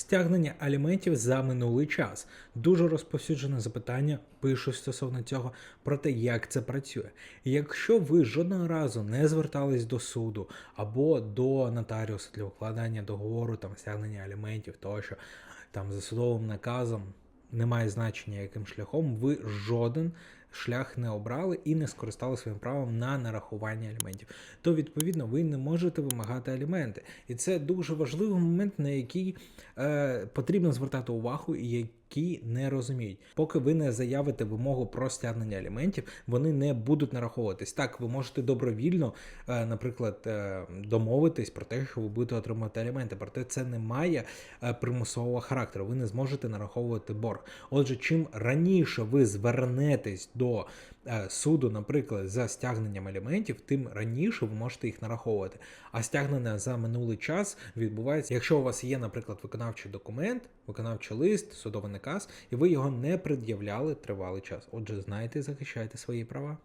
Стягнення аліментів за минулий час. Дуже розповсюджене запитання, пишу стосовно цього, про те, як це працює. Якщо ви жодного разу не звертались до суду або до нотаріуса для укладання договору, там стягнення аліментів, тощо там за судовим наказом, немає значення, яким шляхом, ви жоден шлях не обрали і не скористали своїм правом на нарахування аліментів, то відповідно ви не можете вимагати аліменти. І це дуже важливий момент, на який е, потрібно звертати увагу і які не розуміють. Поки ви не заявите вимогу про стягнення аліментів, вони не будуть нараховуватись. Так, ви можете добровільно, е, наприклад, е, домовитись про те, що ви будете отримувати аліменти, проте це не має е, примусового характеру. Ви не зможете нараховувати борг. Отже, чим раніше ви звернетесь до е, суду, наприклад, за стягненням аліментів, тим раніше ви можете їх нараховувати. А стягнення за минулий час відбувається, якщо у вас є, наприклад, виконавчий документ, виконавчий лист, судовий наказ, і ви його не пред'являли тривалий час. Отже, знайте, захищайте свої права.